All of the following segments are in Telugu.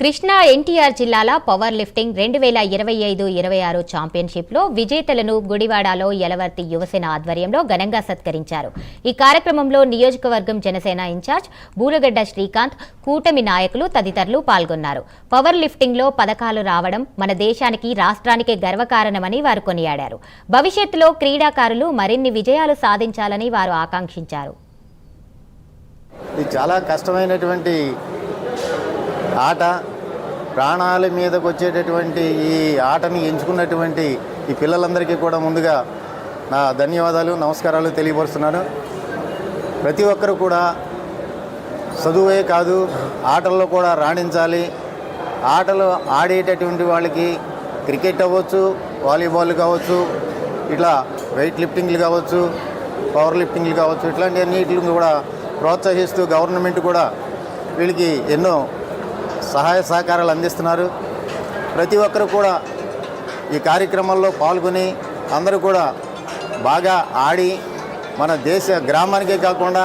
కృష్ణా ఎన్టీఆర్ జిల్లాల పవర్ లిఫ్టింగ్ రెండు వేల ఇరవై ఐదు ఇరవై ఆరు ఛాంపియన్షిప్లో విజేతలను గుడివాడలో యలవర్తి యువసేన ఆధ్వర్యంలో ఘనంగా సత్కరించారు. ఈ కార్యక్రమంలో నియోజకవర్గం జనసేన ఇన్ఛార్జ్ బూలగడ్డ శ్రీకాంత్ కూటమి నాయకులు తదితరులు పాల్గొన్నారు. పవర్ లిఫ్టింగ్లో పథకాలు రావడం మన దేశానికి రాష్ట్రానికి గర్వకారణమని వారు కొనియాడారు. భవిష్యత్తులో క్రీడాకారులు మరిన్ని విజయాలు సాధించాలని వారు ఆకాంక్షించారు. ఇది చాలా కష్టమైనటువంటి ఆట ప్రాణాల మీదకు వచ్చేటటువంటి ఈ ఆటని ఎంచుకున్నటువంటి ఈ పిల్లలందరికీ కూడా ముందుగా నా ధన్యవాదాలు నమస్కారాలు తెలియపరుస్తున్నాను. ప్రతి ఒక్కరు కూడా చదువే కాదు ఆటల్లో కూడా రాణించాలి. ఆటలు ఆడేటటువంటి వాళ్ళకి క్రికెట్ అవ్వచ్చు వాలీబాల్ కావచ్చు ఇట్లా వెయిట్ లిఫ్టింగ్లు కావచ్చు పవర్ లిఫ్టింగ్లు కావచ్చు ఇట్లాంటి అన్నిటిని కూడా ప్రోత్సహిస్తూ గవర్నమెంట్ కూడా వీళ్ళకి ఎన్నో సహాయ సహకారాలు అందిస్తున్నారు. ప్రతి ఒక్కరు కూడా ఈ కార్యక్రమంలో పాల్గొని అందరూ కూడా బాగా ఆడి మన దేశ గ్రామానికే కాకుండా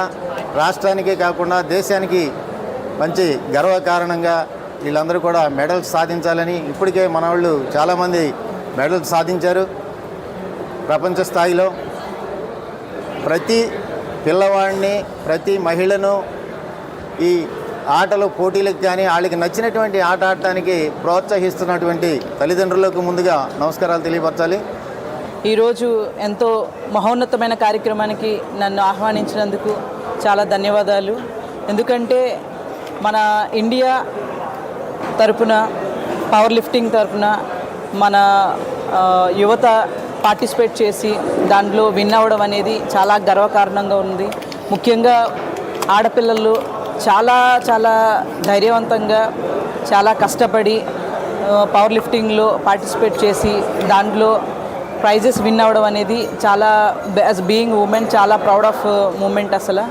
రాష్ట్రానికే కాకుండా దేశానికి మంచి గర్వకారణంగా వీళ్ళందరూ కూడా మెడల్స్ సాధించాలని ఇప్పటికే మన వాళ్ళు చాలామంది మెడల్స్ సాధించారు. ప్రపంచ స్థాయిలో ప్రతి పిల్లవాడిని ప్రతి మహిళను ఈ ఆటలు పోటీలకు కానీ వాళ్ళకి నచ్చినటువంటి ఆట ఆడటానికి ప్రోత్సహిస్తున్నటువంటి తల్లిదండ్రులకు ముందుగా నమస్కారాలు తెలియపరచాలి. ఈరోజు ఎంతో మహోన్నతమైన కార్యక్రమానికి నన్ను ఆహ్వానించినందుకు చాలా ధన్యవాదాలు. ఎందుకంటే మన ఇండియా తరపున పవర్ లిఫ్టింగ్ తరపున మన యువత పార్టిసిపేట్ చేసి దాంట్లో విన్ అవ్వడం అనేది చాలా గర్వకారణంగా ఉంది. ముఖ్యంగా ఆడపిల్లలు చాలా చాలా ధైర్యవంతంగా చాలా కష్టపడి పవర్ లిఫ్టింగ్లో పార్టిసిపేట్ చేసి దాంట్లో ప్రైజెస్ విన్ అవ్వడం అనేది చాలా యాజ్ బీయింగ్ ఉమెన్ చాలా ప్రౌడ్ ఆఫ్ మూమెంట్ అసలు.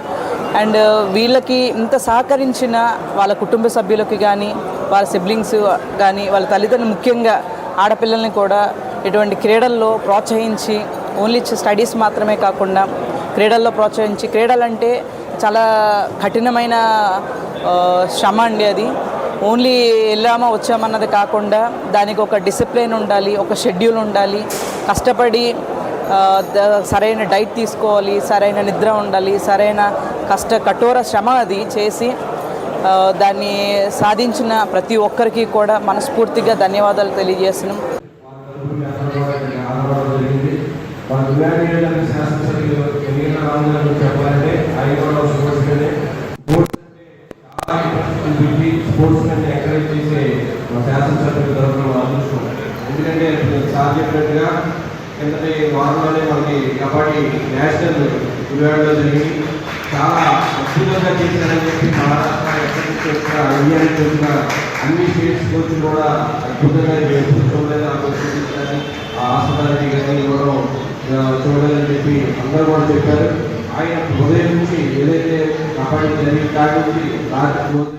అండ్ uh, వీళ్ళకి ఇంత సహకరించిన వాళ్ళ కుటుంబ సభ్యులకి కానీ వాళ్ళ సిబ్లింగ్స్ కానీ వాళ్ళ తల్లిదండ్రులు ముఖ్యంగా ఆడపిల్లల్ని కూడా ఇటువంటి క్రీడల్లో ప్రోత్సహించి ఓన్లీ స్టడీస్ మాత్రమే కాకుండా క్రీడల్లో ప్రోత్సహించి క్రీడలంటే చాలా కఠినమైన శ్రమ అండి అది. ఓన్లీ వెళ్ళామా వచ్చామన్నది కాకుండా దానికి ఒక డిసిప్లిన్ ఉండాలి ఒక షెడ్యూల్ ఉండాలి. కష్టపడి సరైన డైట్ తీసుకోవాలి సరైన నిద్ర ఉండాలి సరైన కష్ట కఠోర శ్రమ అది చేసి దాన్ని సాధించిన ప్రతి ఒక్కరికి కూడా మనస్ఫూర్తిగా ధన్యవాదాలు తెలియజేస్తున్నాం. చెప్పాలంటే ఐదు స్పోర్ట్స్ స్పోర్ట్స్ అంటే స్పోర్ట్స్ అంటే ఎంకరేజ్ చేసే శాసనసభ్యుల తరఫున ఎందుకంటే సార్ చెప్పినట్టుగా కిందటి వారంలోనే మనకి కబడ్డీ నేషనల్ విజయవాడలో జరిగింది చాలా అద్భుతంగా చేశారని చెప్పి మహారాష్ట్ర వచ్చిన అన్ని స్టేట్స్ కోచ్ కూడా అద్భుతంగా చూడలేదు ఆ కోచ్ కానీ ఆ హాస్పిటాలిటీ కానీ ఇవ్వడం చెప్పి అందరూ కూడా చెప్పారు. ఆయన ఉదయం నుంచి ఏదైతే కబడ్డీ జరిగిన కాడి నుంచి రాత్రి